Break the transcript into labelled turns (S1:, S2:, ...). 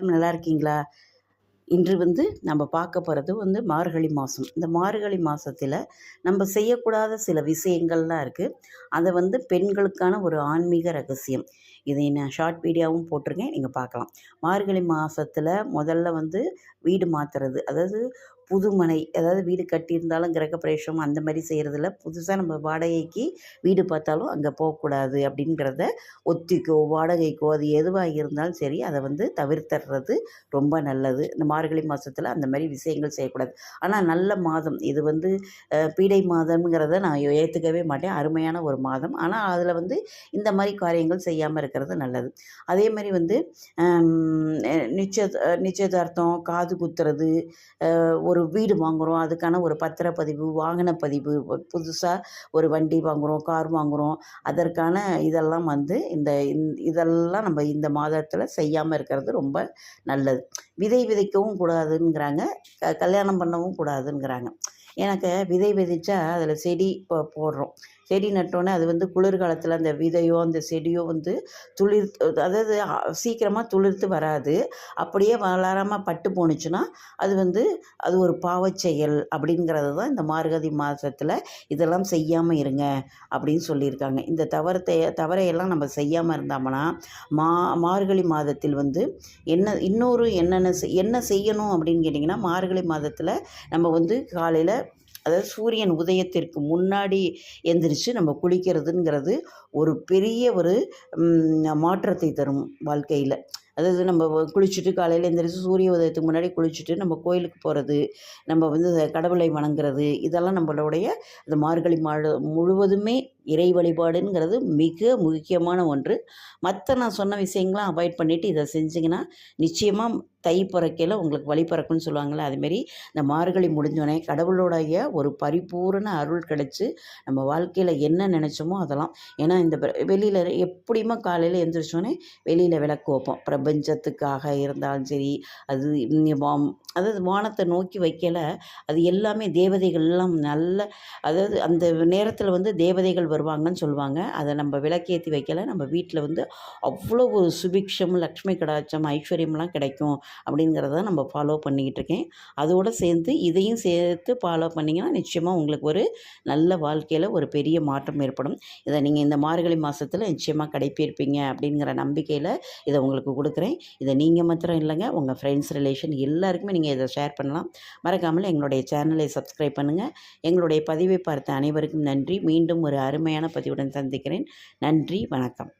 S1: நல்லா இருக்கீங்களா? இன்று வந்து நம்ம பார்க்க போகிறது வந்து மார்கழி மாதம் இந்த மார்கழி மாதத்தில் நம்ம செய்யக்கூடாத சில விஷயங்கள்லாம் இருக்குது அதை வந்து பெண்களுக்கான ஒரு ஆன்மீக ரகசியம். இதை நான் ஷார்ட் வீடியோவும் போட்டிருக்கேன். நீங்கள் பார்க்கலாம். மார்கழி மாதத்தில் முதல்ல வந்து வீடு மாற்றுறது அதாவது புதுமனை அதாவது வீடு கட்டியிருந்தாலும் கிரகப்பிரவேசம் அந்த மாதிரி செய்கிறதில்ல புதுசாக நம்ம வாடகைக்கு வீடு பார்த்தாலும் அங்கே போகக்கூடாது அப்படிங்கிறத ஒத்திக்கோ வாடகைக்கோ அது எதுவாக இருந்தாலும் சரி அதை வந்து தவிர்த்துறது ரொம்ப நல்லது. இந்த மார்கழி மாதத்தில் அந்த மாதிரி விஷயங்கள் செய்யக்கூடாது. ஆனால் நல்ல மாதம். இது வந்து பீடை மாதம்ங்கிறத நான் ஏற்றுக்கவே மாட்டேன். அருமையான ஒரு மாதம். ஆனால் அதில் வந்து இந்த மாதிரி காரியங்கள் செய்யாமல் இருக்கிறது நல்லது. அதே மாதிரி வந்து ஹம், நிச்சய நிச்சயதார்த்தம் காது குத்துறது ஒரு வீடு வாங்குகிறோம் அதுக்கான ஒரு பத்திரப்பதிவு வாகனப்பதிவு புதுசாக ஒரு வண்டி வாங்குகிறோம் கார் வாங்குகிறோம் அதற்கான இதெல்லாம் வந்து இந்த இந்த- இதெல்லாம் நம்ம இந்த மாதத்தில் செய்யாமல் இருக்கிறது ரொம்ப நல்லது. விதை விதைக்கவும் கூடாதுங்கிறாங்க. க கல்யாணம் பண்ணவும் கூடாதுங்கிறாங்க. எனக்கு விதை விதைச்சா அதில் செடி இப்போ போடுறோம். செடி நட்டோன்னே அது வந்து குளிர்காலத்தில் அந்த விதையோ அந்த செடியோ வந்து துளிர் அதாவது சீக்கிரமாக துளிர்த்து வராது. அப்படியே வளராமல் பட்டு போணுச்சுன்னா அது வந்து அது ஒரு பாவச் செயல் அப்படிங்கிறது தான் இந்த மார்கழி மாதத்தில் இதெல்லாம் செய்யாமல் இருங்க அப்படின்னு சொல்லியிருக்காங்க. இந்த தவறத்தை தவறையெல்லாம் நம்ம செய்யாமல் இருந்தோம்னா மா மார்கழி மாதத்தில் வந்து என்ன இன்னொரு என்னென்ன செய்- என்ன செய்யணும் அப்படின்னு கேட்டிங்கன்னா மார்கழி மாதத்தில் நம்ம வந்து காலையில் அதாவது சூரியன் உதயத்திற்கு முன்னாடி எந்திரிச்சு நம்ம குளிக்கிறதுங்கிறது ஒரு பெரிய ஒரு மாற்றத்தை தரும் வாழ்க்கையில். அதாவது நம்ம குளிச்சுட்டு காலையில் எந்திரிச்சு சூரிய உதயத்துக்கு முன்னாடி குளிச்சுட்டு நம்ம கோயிலுக்கு போகிறது நம்ம வந்து கடவுளை வணங்குறது இதெல்லாம் நம்மளுடைய இந்த மார்கழி மாடு முழுவதுமே இறை வழிபாடுங்கிறது மிக முக்கியமான ஒன்று. மற்ற நான் சொன்ன விஷயங்களாம் அவாய்ட் பண்ணிவிட்டு இதை செஞ்சிங்கன்னா நிச்சயமாக தை பிறக்கையில் உங்களுக்கு வழி பிறக்குன்னு சொல்லுவாங்கள்ல அதுமாரி இந்த மார்கழி முடிஞ்சோடனே கடவுளோடைய ஒரு பரிபூரண அருள் கிடச்சி நம்ம வாழ்க்கையில் என்ன நினச்சோமோ அதெல்லாம். ஏன்னா இந்த வெளியில் எப்படியுமே காலையில் எழுந்திரிச்சோடனே வெளியில் விளக்கு வைப்போம். பிரபஞ்சத்துக்காக இருந்தாலும் சரி அது வாம் அதாவது வானத்தை நோக்கி வைக்கல அது எல்லாமே தேவதைகள்லாம் நல்ல அதாவது அந்த நேரத்தில் வந்து தேவதைகள் வருவாங்கன்னு சொல்லுவாங்க. அதை நம்ம விளக்கேற்றி வைக்கல. நம்ம வீட்டில் வந்து அவ்வளோ ஒரு சுபிக்ஷம் லக்ஷ்மி கடாட்சம் ஐஸ்வர்யம்லாம் கிடைக்கும் அப்படிங்கிறத நம்ம ஃபாலோ பண்ணிக்கிட்டு இருக்கேன். அதோடு சேர்ந்து இதையும் சேர்த்து ஃபாலோ பண்ணிங்கன்னா நிச்சயமாக உங்களுக்கு ஒரு நல்ல வாழ்க்கையில் ஒரு பெரிய மாற்றம் ஏற்படும். இதை நீங்கள் இந்த மார்கழி மாதத்தில் நிச்சயமாக கடைப்பிடிப்பீங்க அப்படிங்கிற நம்பிக்கையில் இதை உங்களுக்கு கொடுக்குறேன். இதை நீங்கள் மாத்திரம் இல்லைங்க. உங்கள் ஃப்ரெண்ட்ஸ் ரிலேஷன் எல்லாருக்குமே நீங்கள் இதை ஷேர் பண்ணலாம். மறக்காமல் எங்களுடைய சேனலை சப்ஸ்கிரைப் பண்ணுங்கள் எங்களுடைய பதிவை பார்த்த அனைவருக்கும் நன்றி. மீண்டும் ஒரு அருமையான பதிவுடன் சந்திக்கிறேன். நன்றி வணக்கம்.